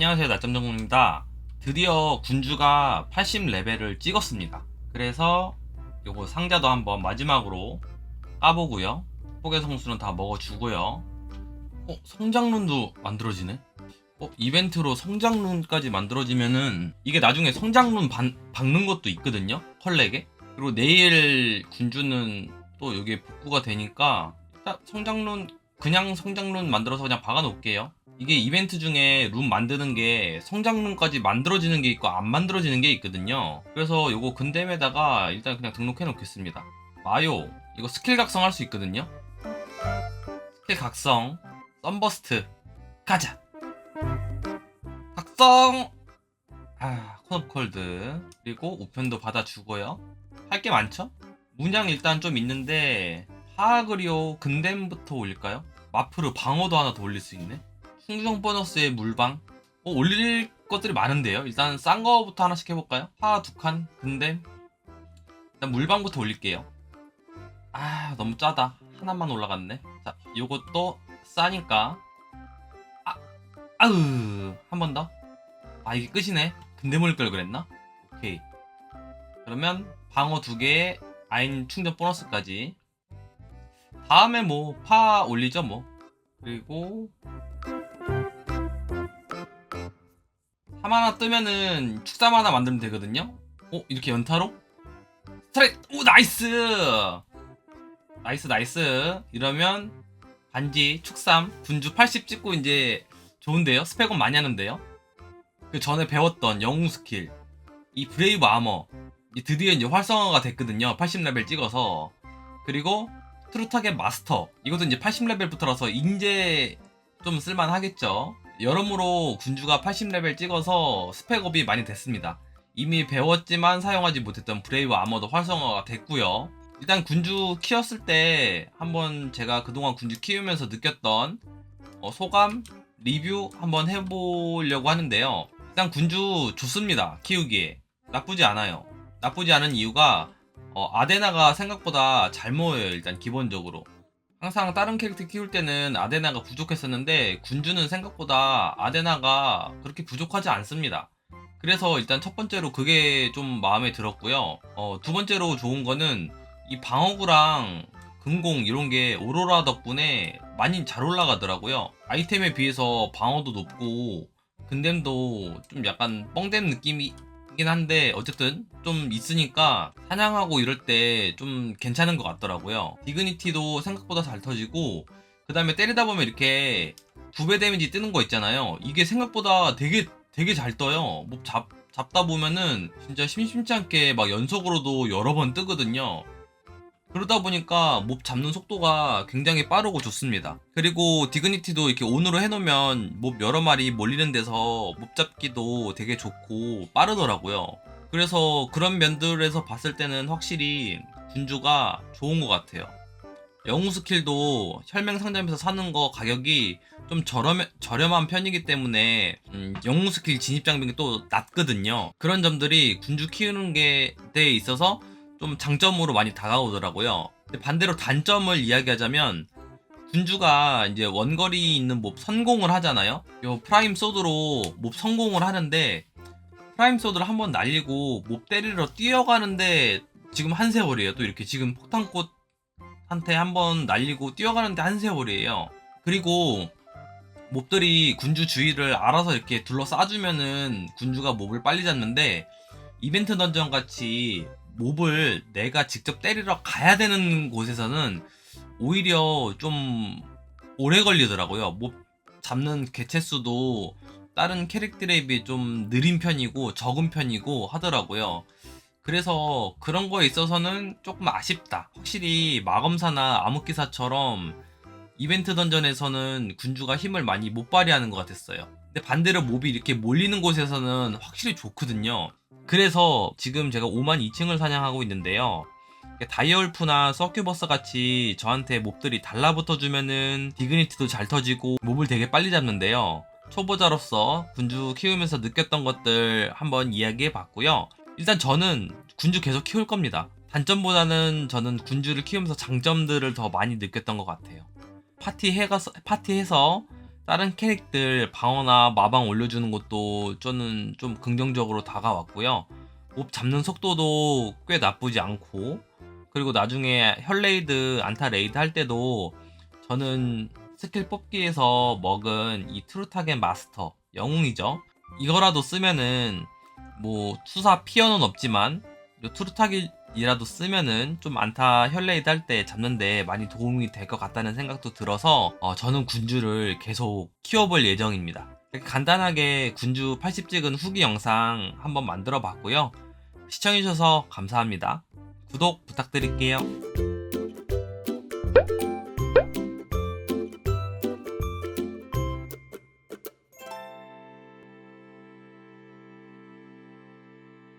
안녕하세요 낮점정국입니다 드디어 군주가 80레벨을 찍었습니다 그래서 요거 상자도 한번 마지막으로 까보고요 포개 성수는 다 먹어주고요 어? 성장룬도 만들어지네? 어? 이벤트로 성장룬까지 만들어지면은 이게 나중에 성장룬 반- 박는 것도 있거든요 컬렉에 그리고 내일 군주는 또 여기에 복구가 되니까 성장룬 그냥 성장룬 만들어서 그냥 박아 놓을게요 이게 이벤트 중에 룬 만드는 게 성장룬까지 만들어지는 게 있고 안 만들어지는 게 있거든요. 그래서 요거 근댐에다가 일단 그냥 등록해 놓겠습니다. 마요 이거 스킬 각성 할 수 있거든요. 스킬 각성 썬버스트 가자. 각성. 아 콘옵콜드 그리고 우편도 받아주고요. 할 게 많죠? 문양 일단 좀 있는데 파그리오 근댐부터 올릴까요? 마프르 방어도 하나 더 올릴 수 있네. 충성 보너스의 물방? 어, 올릴 것들이 많은데요. 일단 싼 거부터 하나씩 해볼까요? 파 두칸 근데 일단 물방부터 올릴게요. 아 너무 짜다. 하나만 올라갔네. 자 요것도 싸니까. 아 아으 한 번 더. 아 이게 끝이네. 근데 몰걸 그랬나? 오케이. 그러면 방어 두 개에 아인 충전 보너스까지. 다음에 뭐 파 올리죠 뭐. 그리고 3 하나 뜨면은 축삼 하나 만들면 되거든요? 어? 이렇게 연타로? 스트레이트! 오 나이스! 나이스 나이스 이러면 반지 축삼 군주 80 찍고 이제 좋은데요? 스펙은 많이 하는데요? 그 전에 배웠던 영웅 스킬 이 브레이브 아머 이 드디어 이제 활성화가 됐거든요 80레벨 찍어서 그리고 트루타겟 마스터 이것도 이제 80레벨부터라서 이제 좀 쓸만하겠죠 여러모로 군주가 80레벨 찍어서 스펙업이 많이 됐습니다. 이미 배웠지만 사용하지 못했던 브레이브 아머도 활성화가 됐고요. 일단 군주 키웠을 때 한번 제가 그동안 군주 키우면서 느꼈던 어, 소감 리뷰 한번 해보려고 하는데요. 일단 군주 좋습니다. 키우기에 나쁘지 않아요. 나쁘지 않은 이유가 어, 아데나가 생각보다 잘 모여요. 일단 기본적으로. 항상 다른 캐릭터 키울 때는 아데나가 부족했었는데 군주는 생각보다 아데나가 그렇게 부족하지 않습니다. 그래서 일단 첫 번째로 그게 좀 마음에 들었고요. 어, 두 번째로 좋은 거는 이 방어구랑 금공 이런 게 오로라 덕분에 많이 잘 올라가더라고요. 아이템에 비해서 방어도 높고 근댐도 좀 약간 뻥댐 느낌이 긴 한데 어쨌든 좀 있으니까 사냥하고 이럴 때 좀 괜찮은 것 같더라고요. 디그니티도 생각보다 잘 터지고 그 다음에 때리다 보면 이렇게 두 배 데미지 뜨는 거 있잖아요. 이게 생각보다 되게 되게 잘 떠요. 뭐 잡, 잡다 보면은 진짜 심심치 않게 막 연속으로도 여러 번 뜨거든요. 그러다 보니까 몹 잡는 속도가 굉장히 빠르고 좋습니다. 그리고 디그니티도 이렇게 온으로 해놓으면 몹 여러 마리 몰리는 데서 몹 잡기도 되게 좋고 빠르더라고요. 그래서 그런 면들에서 봤을 때는 확실히 군주가 좋은 것 같아요. 영웅 스킬도 혈맹 상점에서 사는 거 가격이 좀 저렴, 저렴한 편이기 때문에 음, 영웅 스킬 진입 장벽이 또 낮거든요. 그런 점들이 군주 키우는 게 데 있어서 좀 장점으로 많이 다가오더라고요. 근데 반대로 단점을 이야기하자면 군주가 이제 원거리 있는 몹 선공을 하잖아요. 요 프라임 소드로 몹 성공을 하는데 프라임 소드를 한번 날리고 몹 때리러 뛰어가는데 지금 한 세월이에요. 또 이렇게 지금 폭탄꽃한테 한번 날리고 뛰어가는데 한 세월이에요. 그리고 몹들이 군주 주위를 알아서 이렇게 둘러싸주면은 군주가 몹을 빨리 잡는데 이벤트 던전 같이 몹을 내가 직접 때리러 가야 되는 곳에서는 오히려 좀 오래 걸리더라고요. 몹 잡는 개체 수도 다른 캐릭터에 비해 좀 느린 편이고 적은 편이고 하더라고요. 그래서 그런 거에 있어서는 조금 아쉽다. 확실히 마검사나 암흑기사처럼 이벤트 던전에서는 군주가 힘을 많이 못 발휘하는 것 같았어요. 근데 반대로 몹이 이렇게 몰리는 곳에서는 확실히 좋거든요. 그래서 지금 제가 5만 2층을 사냥하고 있는데요. 다이얼프나 서큐버스 같이 저한테 몹들이 달라붙어 주면은 디그니티도 잘 터지고 몹을 되게 빨리 잡는데요. 초보자로서 군주 키우면서 느꼈던 것들 한번 이야기해 봤고요. 일단 저는 군주 계속 키울 겁니다. 단점보다는 저는 군주를 키우면서 장점들을 더 많이 느꼈던 것 같아요. 파티해가 파티해서 다른 캐릭들 방어나 마방 올려주는 것도 저는 좀 긍정적으로 다가왔고요. 몹 잡는 속도도 꽤 나쁘지 않고 그리고 나중에 혈레이드 안타 레이드 할 때도 저는 스킬 뽑기에서 먹은 이 트루타겐 마스터 영웅이죠. 이거라도 쓰면은 뭐 투사 피어는 없지만 이 트루타겐 이라도 쓰면은 좀 안타 혈레이드 할 때 잡는데 많이 도움이 될 것 같다는 생각도 들어서 어, 저는 군주를 계속 키워볼 예정입니다. 간단하게 군주 80 찍은 후기 영상 한번 만들어 봤고요. 시청해주셔서 감사합니다. 구독 부탁드릴게요.